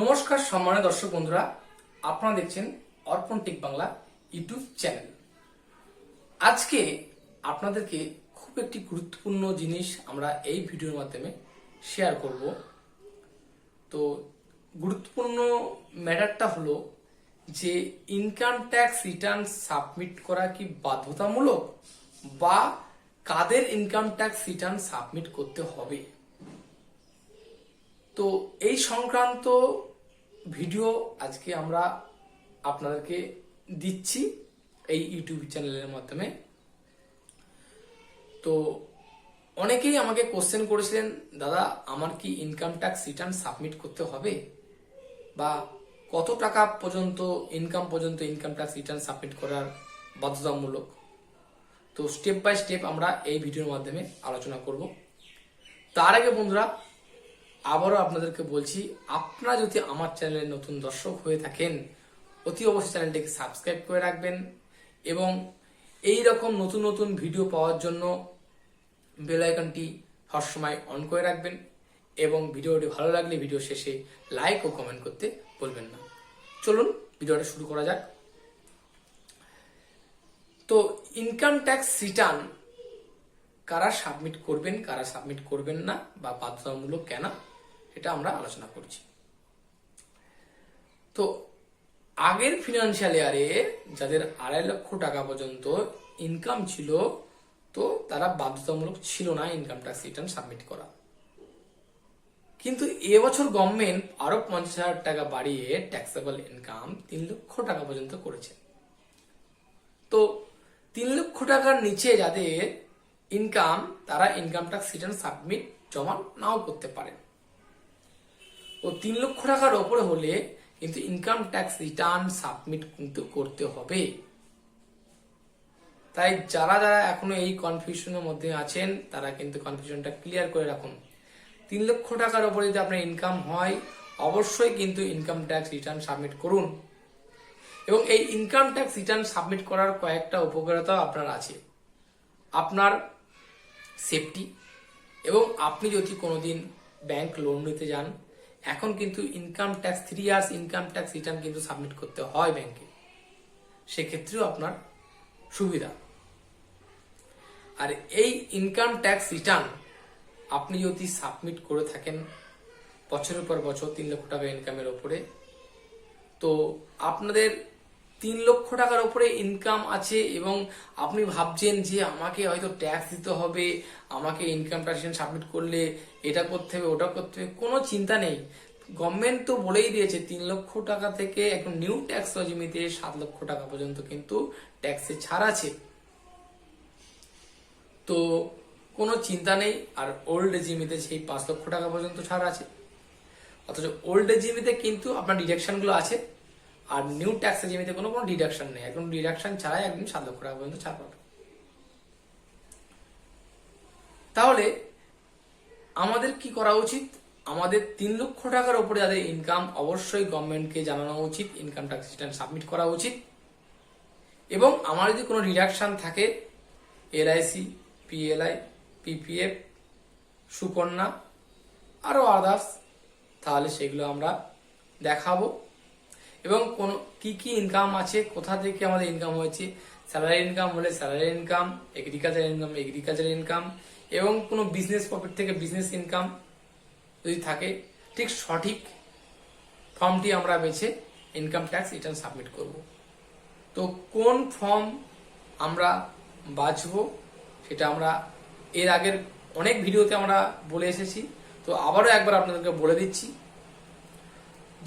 নমস্কার সম্মানের দর্শক বন্ধুরা, আপনারা দেখছেন অর্পণ টেক বাংলা ইউটিউব চ্যানেল। আজকে আপনাদেরকে খুব একটি গুরুত্বপূর্ণ জিনিস আমরা এই ভিডিওর মাধ্যমে শেয়ার করব। তো গুরুত্বপূর্ণ ম্যাটারটা হলো যে ইনকাম ট্যাক্স রিটার্ন সাবমিট করা কি বাধ্যতামূলক বা কাদের ইনকাম ট্যাক্স রিটার্ন সাবমিট করতে হবে? তো এই সংক্রান্ত ভিডিও আজকে আমরা আপনাদেরকে দিচ্ছি এই ইউটিউব চ্যানেলের মাধ্যমে। তো অনেকেই আমাকে কোশ্চেন করেছিলেন, দাদা, আমার কি ইনকাম ট্যাক্স রিটার্ন সাবমিট করতে হবে? বা কত টাকা পর্যন্ত ইনকাম পর্যন্ত ইনকাম ট্যাক্স রিটার্ন সাবমিট করার বাধ্যতামূলক? তো স্টেপ বাই স্টেপ আমরা এই ভিডিওর মাধ্যমে আলোচনা করব। তার আগে বন্ধুরা আবারও আপনাদেরকে বলছি, আপনারা যদি আমার চ্যানেলের নতুন দর্শক হয়ে থাকেন, অতি অবশ্যই চ্যানেলটিকে সাবস্ক্রাইব করে রাখবেন এবং এই রকম নতুন নতুন ভিডিও পাওয়ার জন্য বেল আইকনটি সবসময় অন করে রাখবেন এবং ভিডিওটি ভালো লাগলে ভিডিও শেষে লাইক ও কমেন্ট করতে বলবেন না। চলুন, ভিডিওটা শুরু করা যাক। তো ইনকাম ট্যাক্স রিটার্ন কারা সাবমিট করবেন, কারা সাবমিট করবেন না বা বাধ্যতামূলক কেন? এটা আমরা আলোচনা করছি। তো আগের ফিনান্সিয়াল ইয়ারে যাদের আড়াই লক্ষ টাকা পর্যন্ত ইনকাম ছিল, তো তারা বাধ্যতামূলক ছিল না ইনকাম ট্যাক্স রিটার্ন সাবমিট করা। কিন্তু এবছর গভর্নমেন্ট আরও পঞ্চাশ হাজার টাকা বাড়িয়ে ট্যাক্সেবল ইনকাম তিন লক্ষ টাকা পর্যন্ত করেছে। তো তিন লক্ষ টাকার নিচে যাদের ইনকাম তারা ইনকাম ট্যাক্স রিটার্ন সাবমিট জমা নাও করতে পারেন। ও তিন লক্ষ টাকার ওপরে হলে কিন্তু ইনকাম ট্যাক্স রিটার্ন সাবমিট কিন্তু করতে হবে। তাই যারা যারা এখনও এই কনফিউশনের মধ্যে আছেন, তারা কিন্তু কনফিউশনটা ক্লিয়ার করে রাখুন। তিন লক্ষ টাকার ওপরে যদি আপনার ইনকাম হয়, অবশ্যই কিন্তু ইনকাম ট্যাক্স রিটার্ন সাবমিট করুন। এবং এই ইনকাম ট্যাক্স রিটার্ন সাবমিট করার কয়েকটা উপকারিতা আপনার আছে। আপনার সেফটি এবং আপনি যদি কোনোদিন ব্যাংক লোন নিতে যান এখন কিন্তু income tax three years income tax return কিন্তু সাবমিট করতে হয় ব্যাংকে সেক্ষেত্রেও আপনার সুবিধা। আর এই ইনকাম ট্যাক্স রিটার্ন আপনি যদি সাবমিট করে থাকেন, বছরের পর বছর তিন লক্ষ টাকা ইনকামের ওপরে, তো আপনাদের তিন লক্ষ টাকার উপরে ইনকাম আছে এবং আপনি ভাবছেন যে আমাকে হয়তো ট্যাক্স দিতে হবে, আমাকে ইনকাম ট্যাক্স সাবমিট করলে এটা করতে হবে, ওটা করতে হবে, কোনো চিন্তা নেই। গভর্নমেন্ট তো বলেই দিয়েছে, তিন লক্ষ টাকা থেকে এখন নিউ ট্যাক্স রজমিতে সাত লক্ষ টাকা পর্যন্ত কিন্তু ট্যাক্সে ছাড় আছে। তো কোনো চিন্তা নেই, আর ওল্ড রেজিমিতে সেই পাঁচ লক্ষ টাকা পর্যন্ত ছাড় আছে। অথচ ওল্ড রেজিমিতে কিন্তু আপনার ডিডাকশনগুলো আছে। আর নিউ ট্যাক্স রেজিমিতে কোনো কোনো ডিডাকশন নেই। এখন ডিডাকশন ছাড়াই একদম সাত লক্ষ টাকা পর্যন্ত ছাড় পাবে। তাহলে আমাদের কি করা উচিত? আমাদের তিন লক্ষ টাকার উপরে যাদের ইনকাম অবশ্যই গভর্নমেন্টকে জানানো উচিত ইনকাম ট্যাক্স রিটার্ন সাবমিট করা উচিত। এবং আমার যদি কোনো ডিডাকশন থাকে এলআইসি পিএলআই পিপিএফ সুকন্যা আরও আদার্স তাহলে সেগুলো আমরা দেখাবো। এবং কোন, কি কি ইনকাম আছে, কোথা থেকে আমাদের ইনকাম হয়েছে স্যালারি ইনকাম হলে salary income agriculture income agriculture income এবং কোনো বিজনেস প্রফিট থেকে বিজনেস ইনকাম যদি থাকে, ঠিক সঠিক ফর্মটি আমরা বেছে ইনকাম ট্যাক্স রিটার্ন সাবমিট করব। তো কোন ফর্ম আমরা বাছবো, সেটা আমরা এর আগের অনেক ভিডিওতে আমরা বলে এসেছি। তো আবারও একবার আপনাদেরকে বলে দিচ্ছি,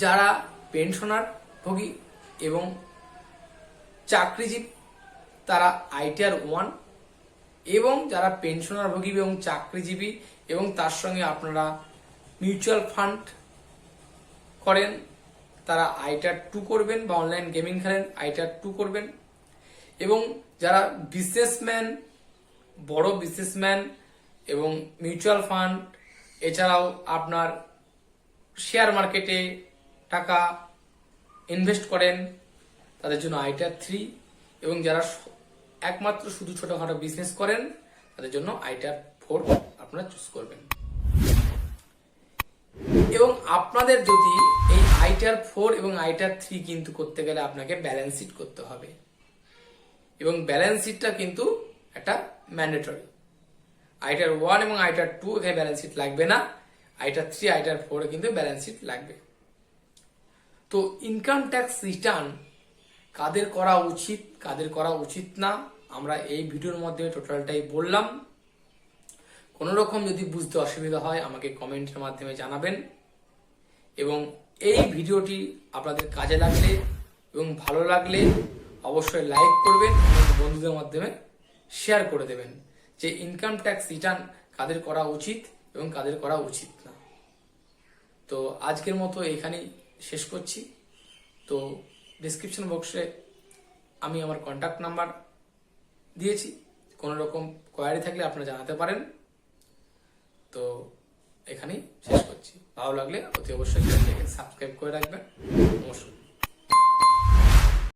যারা পেনশনার ভোগী এবং চাকরিজীবী। তারা আইটিআর ওয়ান এবং যারা পেনশনার ভোগী এবং চাকরিজীবী এবং তার সঙ্গে আপনারা মিউচুয়াল ফান্ড করেন, তারা আইটার টু করবেন বা অনলাইন গেমিং খেলেন আইটার টু করবেন। এবং যারা বিজনেসম্যান, বড় বিজনেসম্যান এবং মিউচুয়াল ফান্ড, এছাড়াও আপনার শেয়ার মার্কেটে টাকা ইনভেস্ট করেন, তাদের জন্য আইটার থ্রি, এবং যারা একমাত্র শুধু ছোটখাটো বিজনেস করেন, তাদের জন্য আইটার ফোর আপনারা চুজ করবেন। এবং আপনাদের যদি এই আইটার ফোর এবং আইটার থ্রি কিন্তু করতে গেলে আপনাকে ব্যালেন্স শিট করতে হবে। এবং ব্যালেন্স শিটটা কিন্তু একটা ম্যান্ডেটরি আইটার ওয়ান এবং আইটার টু এখানে ব্যালেন্স শিট লাগবে না আইটার থ্রি আইটার ফোরে কিন্তু ব্যালেন্স শিট লাগবে। তো ইনকাম ট্যাক্স রিটার্ন কাদের করা উচিত, কাদের করা উচিত না, আমরা এই ভিডিওর মাধ্যমে টোটালটাই বললাম। কোনো রকম যদি বুঝতে অসুবিধা হয়, আমাকে কমেন্টের মাধ্যমে জানাবেন। এবং এই ভিডিওটি আপনাদের কাজে লাগলে এবং ভালো লাগলে অবশ্যই লাইক করবেন এবং বন্ধুদের মাধ্যমে শেয়ার করে দেবেন যে ইনকাম ট্যাক্স রিটার্ন কাদের করা উচিত এবং কাদের করা উচিত না। তো আজকের মতো এখানেই শেষ করছি। তো ডিসক্রিপশন বক্সে আমি আমার কন্ট্যাক্ট নাম্বার দিয়েছি। কোনো রকম কোয়ারি থাকলে আপনারা জানাতে পারেন। তো এখানেই শেষ করছি। ভালো লাগলে অতি অবশ্যই সাবস্ক্রাইব করে রাখবেন। নমস্কার।